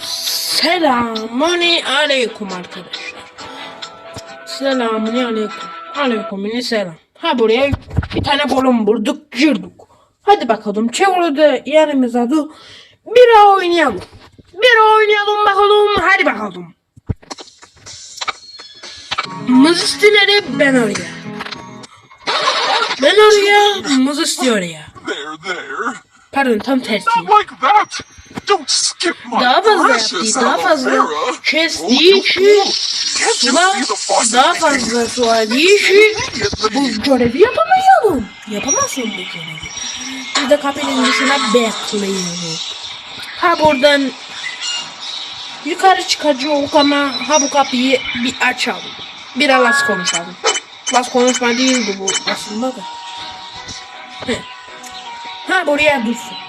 Selamun aleyküm arkadaşlar. Selamun aleyküm. Aleyküm selam. Ha buraya bir tane bolon bulduk girdik. Hadi bakalım çevrede yerimiz adı. Bir oynayalım. Bir oynayalım bakalım. Hadi bakalım. Mızıstı nereye ben oraya. Ben oraya oraya. There, there. Pardon tam tersi. Not like that. Daha fazla yaptı, daha fazla kestiği için sular daha fazla su aldığı için bu görevi yapamayalım. Yapamazsın bu görevi. Biz de kapının dışına bekliyoruz. Ha buradan yukarı çıkacak ama ha bu kapıyı bir açalım. Bir las konuşalım. Las konuşma değildi bu aslında da. Heh. Ha buraya dursun.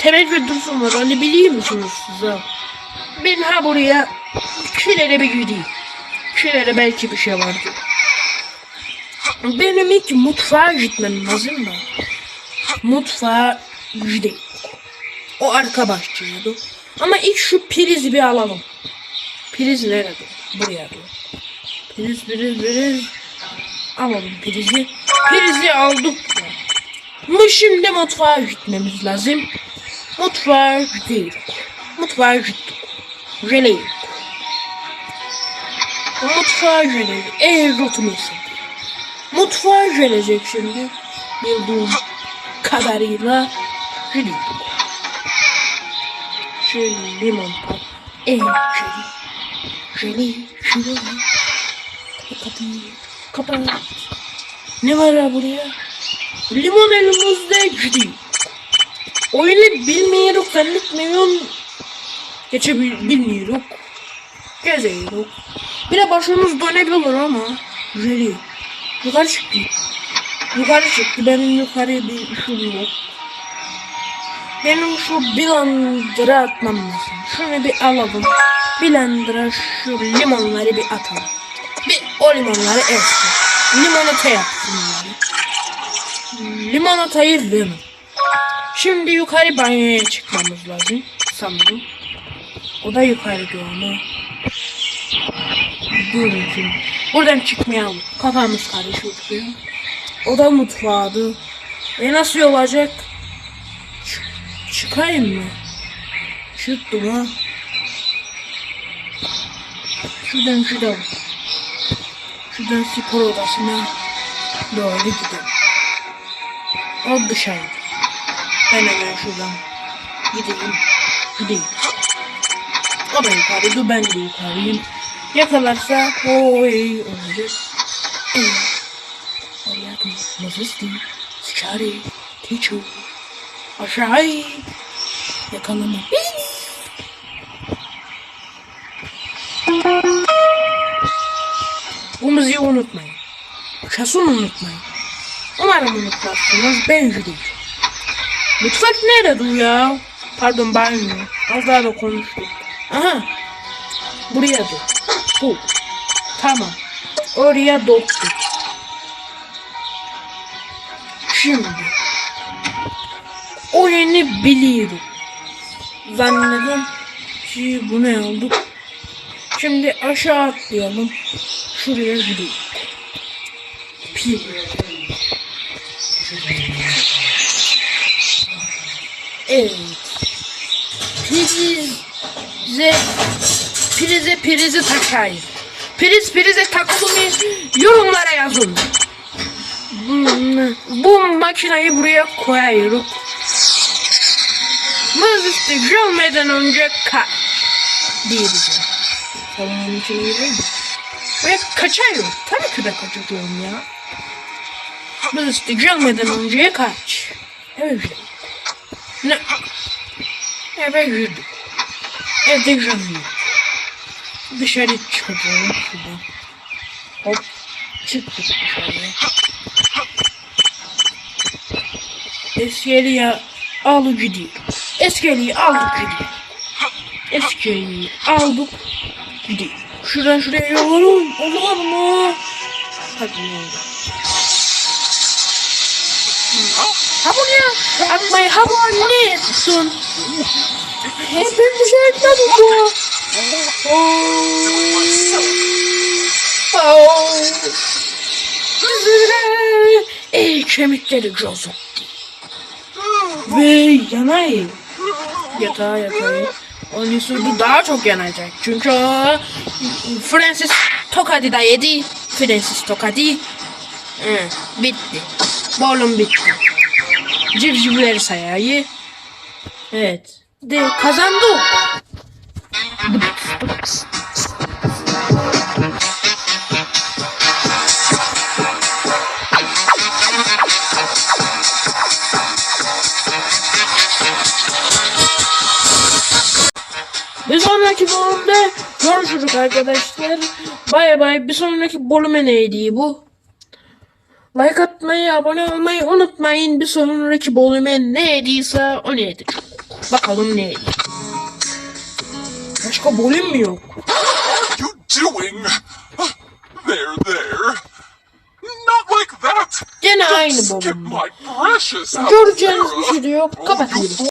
Temel ve dursun var onu biliyor musunuz size? Ben ha buraya kilere bir gideyim. Kilere belki bir şey vardır. Benim ilk mutfağa gitmem lazım da. Mutfağa gideyim. O arka bahçeydi. Ama ilk şu prizi bir alalım. Priz nerede? Buraya dur. Priz, priz, priz. Alalım prizi. Prizi aldık. Ama şimdi mutfağa gitmemiz lazım. Mutfağa gidiyoruz. Mutfağa gittik. Jeleyi. Mutfağa jeleyi. Eğer rotumu istedim. Mutfağa gelecek şimdi. Bildiğim kadarıyla jeleyi. Şöyle limon pat. Eğer. Jeli, jeli. Kapıyı kapat. Ne var ya buraya? Limon elimizde gidiyor. Oyunu bilmiyoruz zannetmiyorum. Geçe bil- bilmiyoruz. Geziyoruz. Bir de başımız dönebilir ama. Jeli. Yukarı çıktı. Yukarı çıktı. Benim yukarı bir işim yok. Benim şu blender'a atmam lazım. Şunu bir alalım. Blender'a şu limonları bir atalım. Bir o limonları ezsin. Limonata yapsın yani. Limonatayı limon. Şimdi yukarı banyoya çıkmamız lazım sanırım. O da yukarı doğru. Durun şimdi. Buradan çıkmayalım. Kafamız karışıyor. O da mutfağıydı. E nasıl olacak? Ç- çıkayım mı? Çıktım ha. Şuradan şuradan. Şuradan spor odasına doğru gidelim. O dışarı. Hemen şuradan gideyim. Gideyim. O da yukarıydı ben de yukarıyım. Yakalarsa oy olacak. Hayatım nasıl değil? Sıçarı. Teacher. Aşağı. Yakalama beni. Bu müziği unutmayın. Kesin unutmayın. Umarım unutmazsınız. Ben gideyim. Mutfak nerede ya? Pardon banyo. Az daha da konuştuk. Aha. Buraya dur. Bu. Tamam. Oraya doktuk. Şimdi. Oyunu biliyorum. Zannedin ki bu ne aldık. Şimdi aşağı atlayalım. Şuraya gidelim. Pil. Evet. Prize prize prize takayım. Priz prize takılı mı? Yorumlara yazın. Bu, makineyi buraya koyuyorum. Mızıstı gelmeden önce kaç diyeceğim. Salonun. Ve kaçıyorum. Tabii ki de kaçıyorum ya. Mızıstı gelmeden önce kaç. Evet. Ne? Eve girdik. Evde girdik. Dışarı çıkacağım şuradan. Hop. Çıktık dışarıya. Eskeliye al gidiyor. Eskeliyi aldık gidiyor. Eskeliyi aldık gidiyor. Şuradan şuraya yollarım. Olur mu? Hadi ne oldu? Ha bu ne? Atmayı ha bu. Oh. Ey kemikleri cozuk. Ve yanay. Yatağa yatayım. Onun üstü daha çok yanacak. Çünkü o Francis tokadı da yedi. Francis tokadı. Hı, bitti. Bolum bitti. Civcivleri sayayı. Evet. De kazandık. Bir sonraki bölümde görüşürüz arkadaşlar. Bay bay. Bir sonraki bölüme neydi bu? Like atmayı, abone olmayı unutmayın. Bir sonraki bölüme neydiyse o neydi? Bakalım neydi? Başka bölüm mü yok? What are you doing? There, there. Not like that. Gene aynı bölüm. Göreceğiniz bir şey de yok. Oh, Kapatıyoruz.